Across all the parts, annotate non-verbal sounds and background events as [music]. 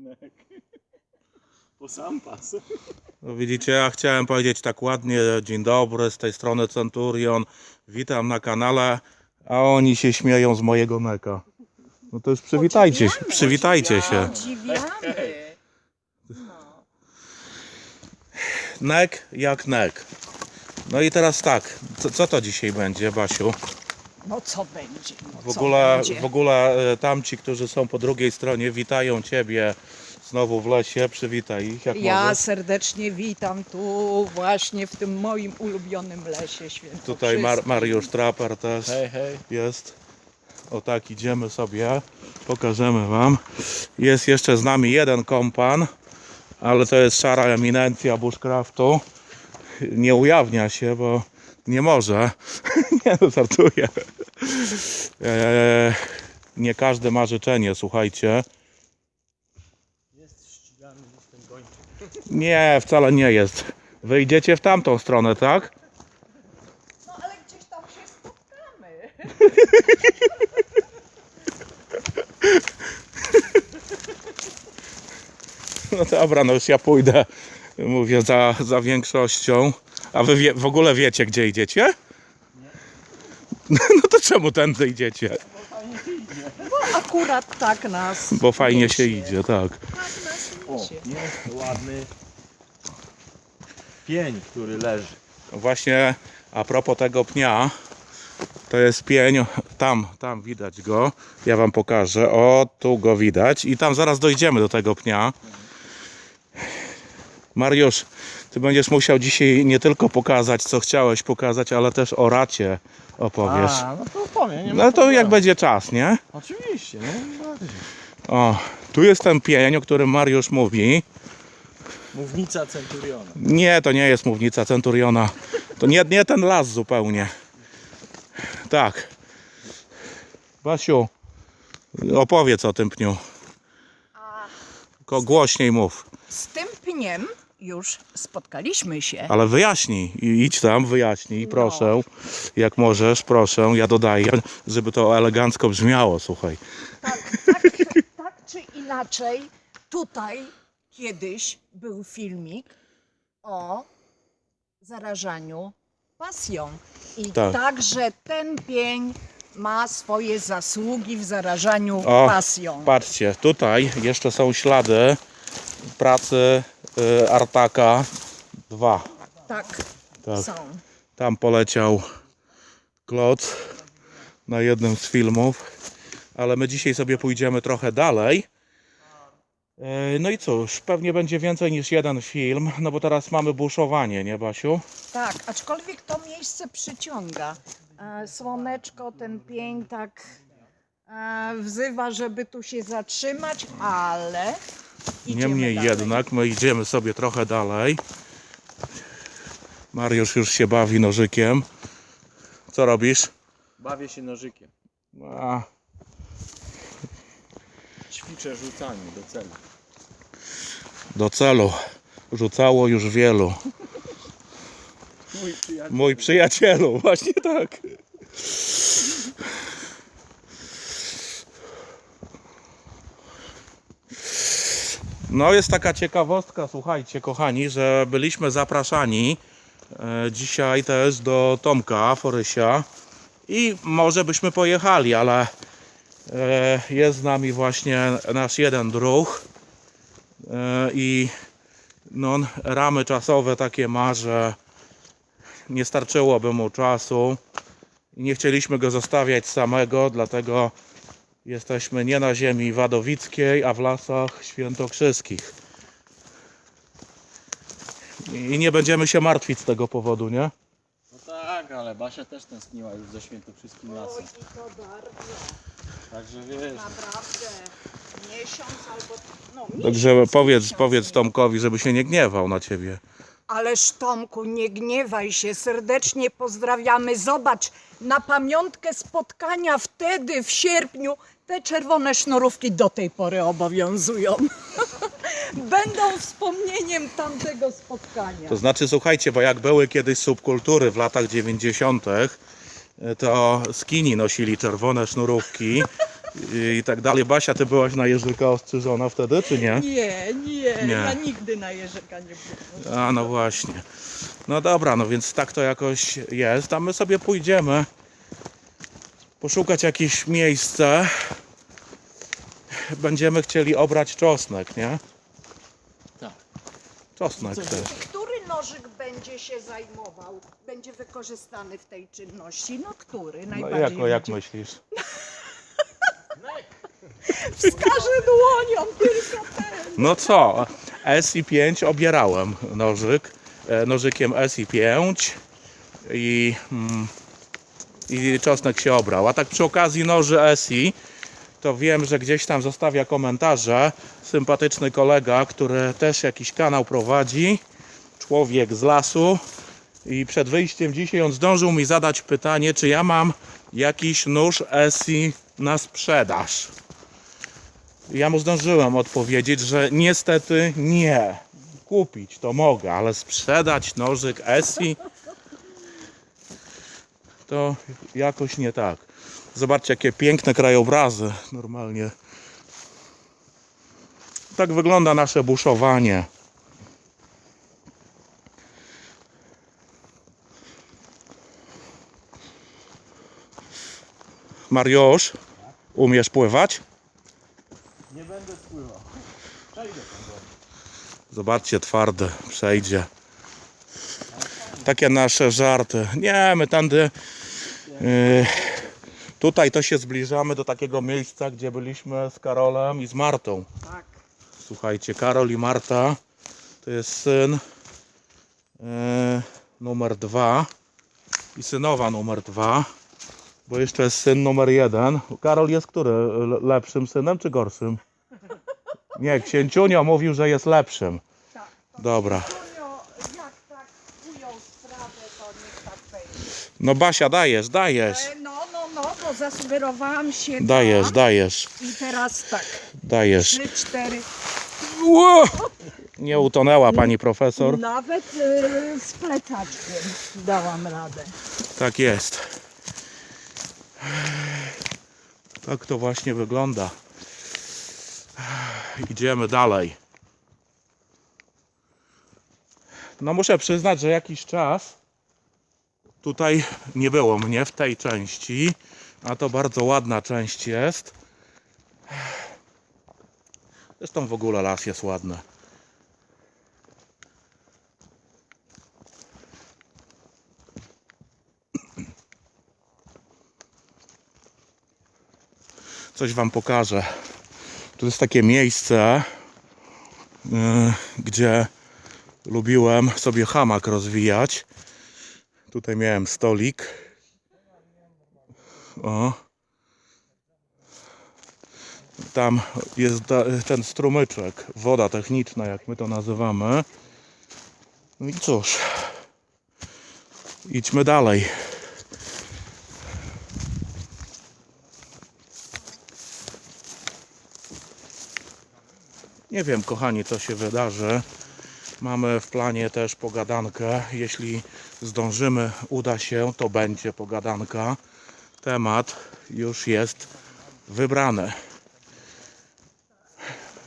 Synek. Po sam pas. No widzicie, ja chciałem powiedzieć tak ładnie, dzień dobry, z tej strony Centurion, witam na kanale, a oni się śmieją z mojego neka. No to już przywitajcie się, przywitajcie się. Podziwiamy. No. Nek jak nek. No i teraz tak, co, co to dzisiaj będzie, Basiu? No co będzie? No W co ogóle, będzie? w ogóle e, tamci, którzy są po drugiej stronie, witają Ciebie znowu w lesie, przywitaj ich jak Ja możesz. serdecznie witam tu właśnie w tym moim ulubionym lesie świętokrzyskim. Tutaj Mar Mariusz Traper też. Hej, hej. jest. O tak, idziemy sobie, pokażemy Wam. Jest jeszcze z nami jeden kompan, ale to jest szara eminencja bushcraftu. Nie ujawnia się, bo nie może. [laughs] nie no, żartuję. Eee, nie każdy ma życzenie, słuchajcie. Jest ścigany z tym gończym. Nie, wcale nie jest. Wyjdziecie w tamtą stronę, tak? No ale gdzieś tam się spotkamy. [laughs] No dobra, no już ja pójdę, mówię, za, za większością. A wy wie, w ogóle wiecie, gdzie idziecie? [laughs] No to czemu tędy idziecie? Bo akurat tak nas Bo fajnie się idzie, tak. O, jest ładny pień, który leży. Właśnie a propos tego pnia, to jest pień, tam, tam widać go. Ja wam pokażę. O, tu go widać. I tam zaraz dojdziemy do tego pnia. Mariusz, ty będziesz musiał dzisiaj nie tylko pokazać, co chciałeś pokazać, ale też o racie opowiesz. A, no to powiem. Nie ma No to jak będzie czas, nie? Oczywiście, no bardziej. O, tu jest ten pień, o którym Mariusz mówi. Mównica Centuriona. Nie, to nie jest mównica Centuriona. To nie, nie ten las zupełnie. Tak. Basiu, opowiedz o tym pniu. Tylko głośniej mów. z tym pniem już spotkaliśmy się. Ale wyjaśnij. I Idź tam, wyjaśnij, proszę. Jak możesz, proszę. Ja dodaję, żeby to elegancko brzmiało, słuchaj. Tak, tak, tak czy inaczej, tutaj kiedyś był filmik o zarażaniu pasją. I Tak. także ten pień ma swoje zasługi w zarażaniu O, pasją. Patrzcie, tutaj jeszcze są ślady pracy y, Artaka 2. Tak, Tak. są. Tam poleciał Klot na jednym z filmów. Ale my dzisiaj sobie pójdziemy trochę dalej. E, No i cóż, pewnie będzie więcej niż jeden film, no bo teraz mamy buszowanie, nie Basiu? Tak, aczkolwiek to miejsce przyciąga. E, Słoneczko, ten pień tak e, wzywa, żeby tu się zatrzymać, ale Niemniej dalej. jednak, my idziemy sobie trochę dalej. Mariusz już się bawi nożykiem. Co robisz? Bawię się nożykiem. A, Ćwiczę rzucanie do celu. do celu. Rzucało już wielu. Mój przyjaciel. Mój przyjacielu, [laughs] właśnie tak. No jest taka ciekawostka, słuchajcie kochani, że byliśmy zapraszani e, dzisiaj też do Tomka Forysia i może byśmy pojechali, ale e, jest z nami właśnie nasz jeden druh e, i no, ramy czasowe takie ma, że nie starczyłoby mu czasu. I nie chcieliśmy go zostawiać samego, dlatego jesteśmy nie na ziemi wadowickiej, a w lasach świętokrzyskich. I nie będziemy się martwić z tego powodu, nie? No tak, ale Basia też tęskniła już za świętokrzyskim Oj, lasem. i to bardzo, Także wiesz, naprawdę miesiąc albo no, miesiąc, Także powiedz, miesiąc powiedz. Tomkowi, żeby się nie gniewał na ciebie. Ależ Tomku, nie gniewaj się, serdecznie pozdrawiamy. Zobacz, na pamiątkę spotkania wtedy, w sierpniu, te czerwone sznurówki do tej pory obowiązują. [laughs] Będą wspomnieniem tamtego spotkania. To znaczy, słuchajcie, bo jak były kiedyś subkultury w latach 90., to skini nosili czerwone sznurówki, i tak dalej. Basia, ty byłaś na Jerzyka ostrzyżona wtedy, czy nie? Nie, nie, Nie. ja nigdy na Jerzyka nie byłam. A no właśnie. No dobra, no więc tak to jakoś jest. A my sobie pójdziemy poszukać jakieś miejsce. Będziemy chcieli obrać czosnek, nie? Tak. Czosnek Co też. Który nożyk będzie się zajmował, będzie wykorzystany w tej czynności? No który No najbardziej jako, jak będzie? myślisz? Wskażę dłonią tylko ten. No co? SI5 obierałem nożyk. e, Nożykiem SI5 i, mm, i czosnek się obrał. A tak przy okazji noży SI, to wiem, że gdzieś tam zostawia komentarze sympatyczny kolega, który też jakiś kanał prowadzi. Człowiek z lasu. I przed wyjściem dzisiaj on zdążył mi zadać pytanie, czy ja mam jakiś nóż SI na sprzedaż. Ja mu zdążyłem odpowiedzieć, że niestety nie. Kupić to mogę, ale sprzedać nożyk Esi to jakoś nie tak. Zobaczcie, jakie piękne krajobrazy normalnie. Tak wygląda nasze buszowanie. Mariusz, umiesz pływać? Nie będę spływał. Przejdę tam Zobaczcie, twardy przejdzie. Takie nasze żarty. Nie, my tędy. Yy, tutaj to się zbliżamy do takiego miejsca, gdzie byliśmy z Karolem i z Martą. Tak. Słuchajcie, Karol i Marta to jest syn yy, numer dwa i synowa numer dwa, bo jeszcze jest syn numer jeden. Karol jest który? Le- Lepszym synem czy gorszym? Nie, księciunio mówił, że jest lepszym. Tak. Dobra. Jak tak ujął sprawę, to niech tak będzie. No Basia, dajesz, dajesz. E, No, no, no, bo zasugerowałam się. Dajesz, tak. dajesz, I teraz tak. dajesz. Trzy, cztery. Ło! Nie utonęła pani profesor. Nawet y, z plecaczkiem dałam radę. Tak jest. Tak to właśnie wygląda. Idziemy dalej. No muszę przyznać, że jakiś czas tutaj nie było mnie w tej części, a to bardzo ładna część jest. Zresztą w ogóle las jest ładny. Coś wam pokażę. Tu jest takie miejsce, yy, gdzie lubiłem sobie hamak rozwijać. Tutaj miałem stolik. O. Tam jest ten strumyczek, woda techniczna, jak my to nazywamy. No i cóż, idźmy dalej. Nie wiem, kochani, co się wydarzy. Mamy w planie też pogadankę. Jeśli zdążymy, uda się, to będzie pogadanka. Temat już jest wybrany.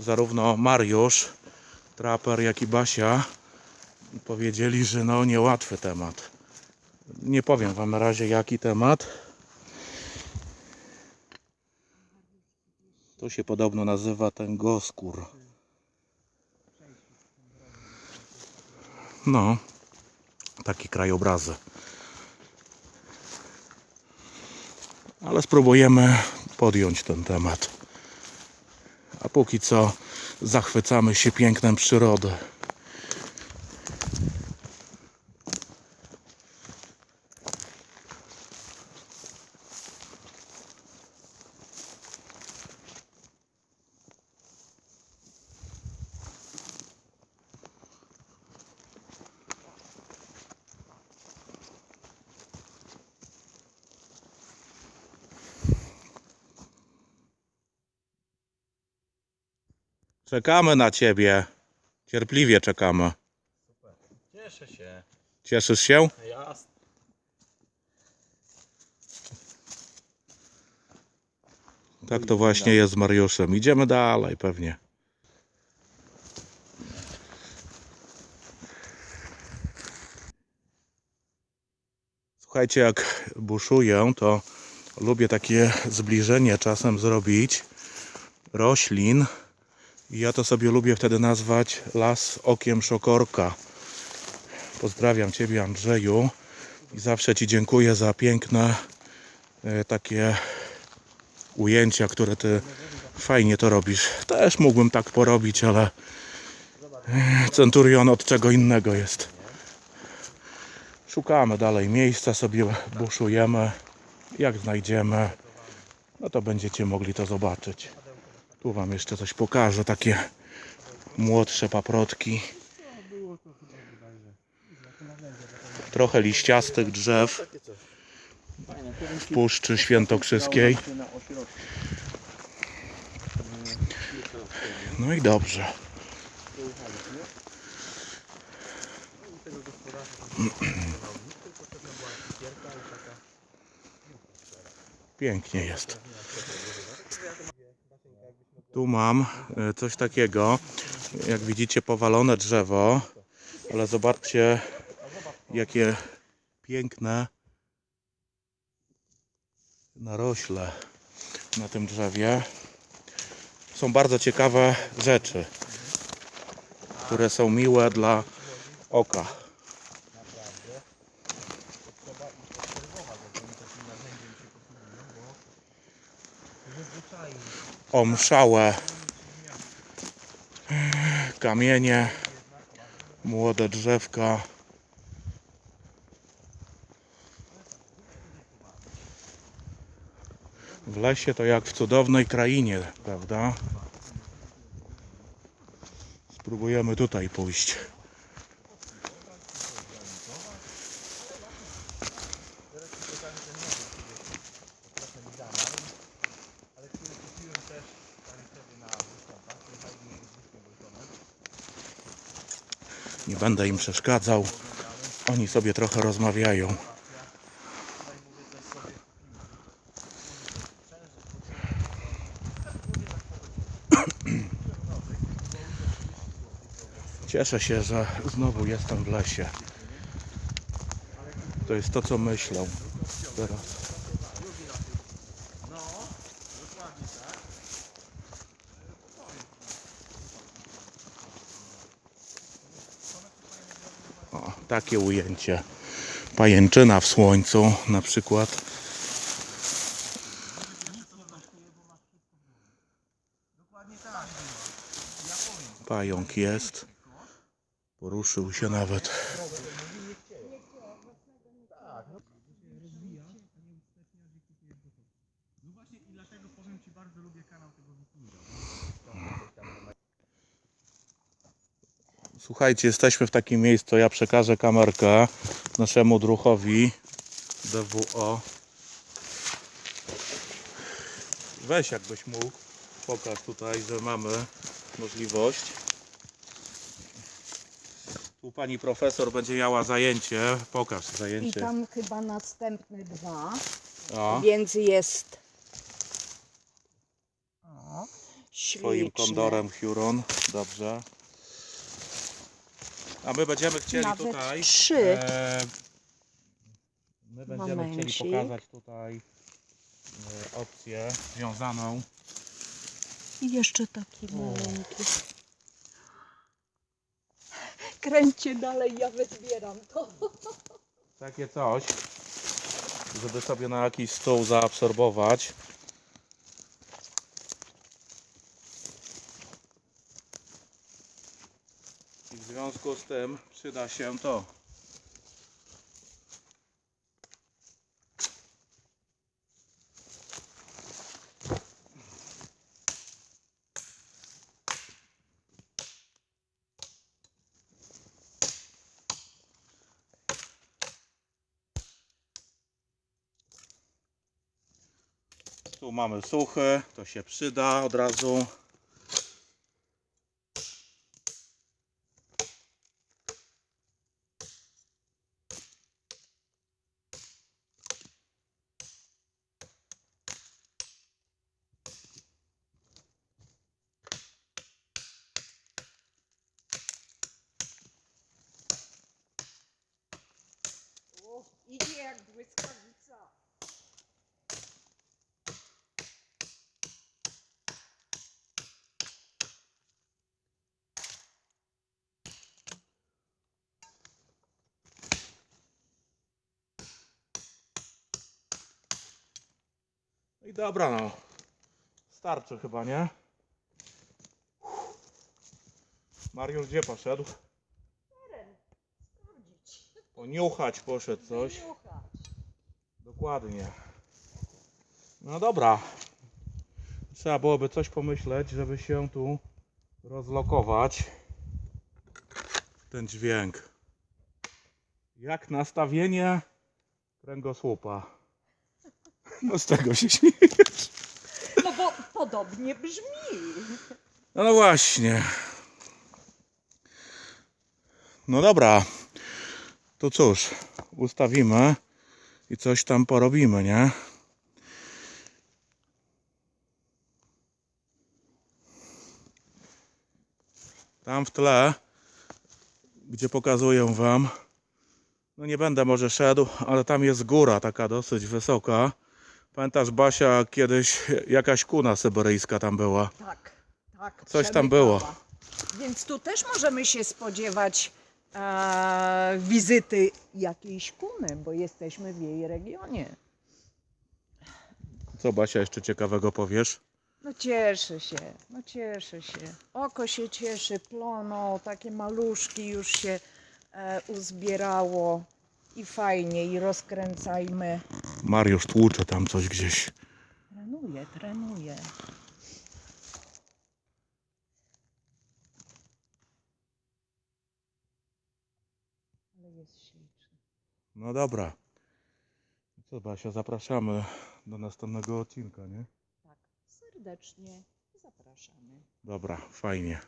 Zarówno Mariusz, Traper, jak i Basia powiedzieli, że no niełatwy temat. Nie powiem wam na razie jaki temat. To się podobno nazywa ten goskór. No, takie krajobrazy. Ale spróbujemy podjąć ten temat. A póki co zachwycamy się pięknem przyrody. Czekamy na ciebie. Cierpliwie czekamy. Cieszę się. Cieszysz się? Jasne. Tak to właśnie jest z Mariuszem. Idziemy dalej pewnie. Słuchajcie, jak buszuję, to lubię takie zbliżenie czasem zrobić roślin. Ja to sobie lubię wtedy nazwać las okiem szokorka. Pozdrawiam Ciebie Andrzeju i zawsze Ci dziękuję za piękne e, takie ujęcia, które Ty fajnie to robisz. Też mógłbym tak porobić, ale e, Centurion od czego innego jest. Szukamy dalej miejsca, sobie buszujemy. Jak znajdziemy, no to będziecie mogli to zobaczyć. Tu Wam jeszcze coś pokażę, takie młodsze paprotki. Trochę liściastych drzew w Puszczy Świętokrzyskiej. No i dobrze. Pięknie jest. Tu mam e, coś takiego, jak widzicie powalone drzewo, ale zobaczcie jakie piękne narośle na tym drzewie. Są bardzo ciekawe rzeczy, które są miłe dla oka. Omszałe kamienie, młode drzewka. W lesie to jak w cudownej krainie, prawda? Spróbujemy tutaj pójść. Będę im przeszkadzał. Oni sobie trochę rozmawiają. [clears throat] Cieszę się, że znowu jestem w lesie. To jest to, co myślą teraz. O, takie ujęcie. Pajęczyna w słońcu na przykład. Pająk jest. Poruszył się nawet. Słuchajcie, jesteśmy w takim miejscu. Ja przekażę kamerkę naszemu druchowi DWO. Weź jakbyś mógł. Pokaż tutaj, że mamy możliwość. Tu pani profesor będzie miała zajęcie. Pokaż I zajęcie. tam chyba następne dwa, O, więc jest o, swoim śliczne. kondorem Huron. Dobrze. A my będziemy chcieli Nawet tutaj. trzy. E, my będziemy Momencik. chcieli pokazać tutaj e, opcję związaną. I jeszcze taki maleńki. Kręćcie dalej, ja wyzbieram to. Takie coś, żeby sobie na jakiś stół zaabsorbować. I w związku z tym przyda się to. Tu mamy suchy, to się przyda od razu. No i dobra, no. Starczy chyba, nie? Mariusz gdzie poszedł? Sprawdzić. Poniuchać poszedł coś. Wyniuchać. Dokładnie. No dobra. Trzeba byłoby coś pomyśleć, żeby się tu rozlokować. Ten dźwięk. Jak nastawienie kręgosłupa. No z tego się śmiejesz. No bo podobnie brzmi. No, no właśnie. No dobra. To cóż, ustawimy i coś tam porobimy, nie? Tam w tle, gdzie pokazuję wam, no nie będę może szedł, ale tam jest góra taka dosyć wysoka. Pamiętasz Basia, kiedyś jakaś kuna syberyjska tam była. Tak, tak. Coś tam było. Więc tu też możemy się spodziewać e, wizyty jakiejś kuny, bo jesteśmy w jej regionie. Co Basia jeszcze ciekawego powiesz? No cieszę się, no cieszę się. Oko się cieszy, plono, takie maluszki już się e, uzbierało. I fajnie, i rozkręcajmy. Mariusz tłucze tam coś gdzieś. Trenuję, trenuję. Ale jest śliczny. No dobra. Co Basia, zapraszamy do następnego odcinka, nie? Tak, serdecznie zapraszamy. Dobra, fajnie.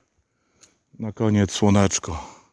Na koniec słoneczko.